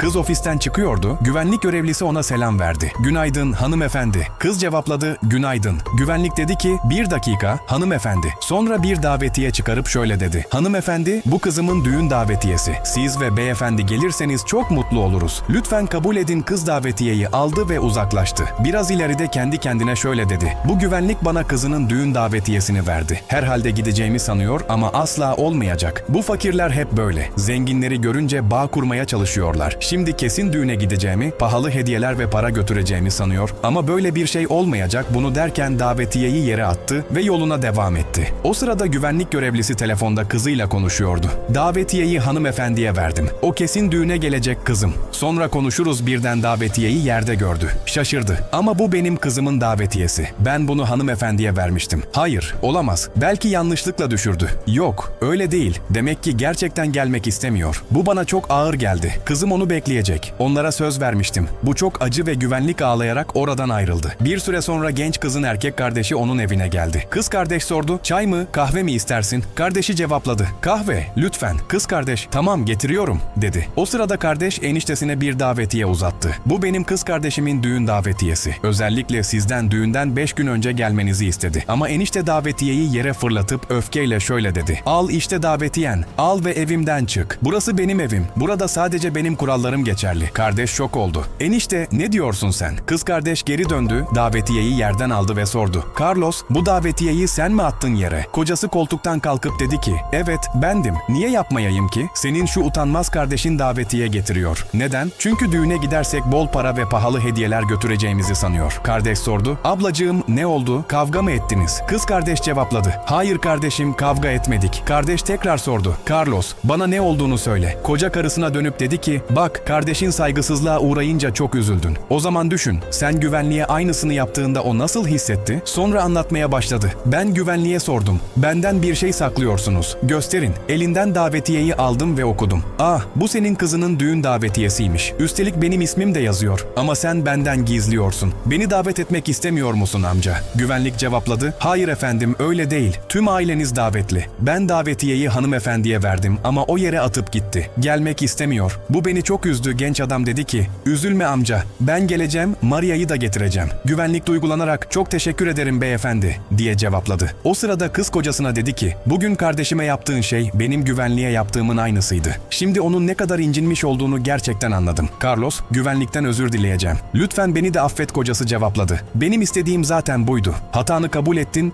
Kız ofisten çıkıyordu, güvenlik görevlisi ona selam verdi. Günaydın hanımefendi. Kız cevapladı, günaydın. Güvenlik dedi ki, bir dakika hanımefendi. Sonra bir davetiye çıkarıp şöyle dedi. Hanımefendi, bu kızımın düğün davetiyesi. Siz ve beyefendi gelirseniz çok mutlu oluruz. Lütfen kabul edin kız davetiyeyi aldı ve uzaklaştı. Biraz ileride kendi kendine şöyle dedi. Bu güvenlik bana kızının düğün davetiyesini verdi. Herhalde gideceğimi sanıyor ama asla olmayacak. Bu fakirler hep böyle. Zenginleri görünce bağ kurmaya çalışıyorlar. Şimdi kesin düğüne gideceğimi, pahalı hediyeler ve para götüreceğimi sanıyor. Ama böyle bir şey olmayacak bunu derken davetiyeyi yere attı ve yoluna devam etti. O sırada güvenlik görevlisi telefonda kızıyla konuşuyordu. Davetiyeyi hanımefendiye verdim. O kesin düğüne gelecek kızım. Sonra konuşuruz birden davetiyeyi yerde gördü. Şaşırdı. Ama bu benim kızımın davetiyesi. Ben bunu hanımefendiye vermiştim. Hayır, olamaz. Belki yanlışlıkla düşürdü. Yok, öyle değil. Demek ki gerçekten gelmek istemiyor. Bu bana çok ağır geldi. Kızım onu bekleyecek. Onlara söz vermiştim. Bu çok acı ve güvenlik ağlayarak oradan ayrıldı. Bir süre sonra genç kızın erkek kardeşi onun evine geldi. Kız kardeş sordu, çay mı, kahve mi istersin? Kardeşi cevapladı, kahve, lütfen. Kız kardeş, tamam getiriyorum, dedi. O sırada kardeş eniştesine bir davetiye uzattı. Bu benim kız kardeşimin düğün davetiyesi. Özellikle sizden düğünden 5 gün önce gelmenizi istedi. Ama enişte davetiyeyi yere fırlatıp öfkeyle şöyle dedi. Al işte davetiyen, al ve evimden çık. Burası benim evim. Burada sadece benim kurallarım geçerli. Kardeş şok oldu. Enişte ne diyorsun sen? Kız kardeş geri döndü, davetiyeyi yerden aldı ve sordu. Carlos, bu davetiyeyi sen mi attın yere? Kocası koltuktan kalkıp dedi ki, evet bendim. Niye yapmayayım ki? Senin şu utanmaz kardeşin davetiye getiriyor. Neden? Çünkü düğüne gidersek bol para ve pahalı hediyeler götüreceğimizi sanıyor. Kardeş sordu. Ablacığım ne oldu? Kavga mı ettiniz? Kız kardeş cevapladı. Hayır kardeşim kavga etmedik. Kardeş tekrar sordu. Carlos bana ne olduğunu söyle. Koca karısına dönüp dedi ki bak kardeşin saygısızlığa uğrayınca çok üzüldün. O zaman düşün sen güvenliğe aynısını yaptığında o nasıl hissetti? Sonra anlatmaya başladı. Ben güvenliğe sordum. Benden bir şey saklıyorsunuz. Gösterin. Elinden davetiyeyi aldım ve okudum. Ah bu senin kızının düğün davetiyesiymiş. Üstelik benim ismim de yazıyor. Ama sen benden gizliyorsun. Beni davet etmek istemiyor musun amca? Güvenlik cevapladı. Hayır efendim öyle değil. Tüm aileniz davetli. Ben davetiyeyi hanımefendiye verdim ama o yere atıp gitti. Gelmek istemiyor. Bu beni çok üzdü genç adam dedi ki üzülme amca ben geleceğim Maria'yı da getireceğim. Güvenlik duygulanarak çok teşekkür ederim beyefendi diye cevapladı. O sırada kız kocasına dedi ki bugün kardeşime yaptığın şey benim güvenliğe yaptığımın aynısıydı. Şimdi onun ne kadar incinmiş olduğunu gerçekten anladım. Carlos güvenlikten özür dileyeceğim. Lütfen beni de affet kocası cevapladı. Benim istediğim zaten buydu. Hatanı kabul ettin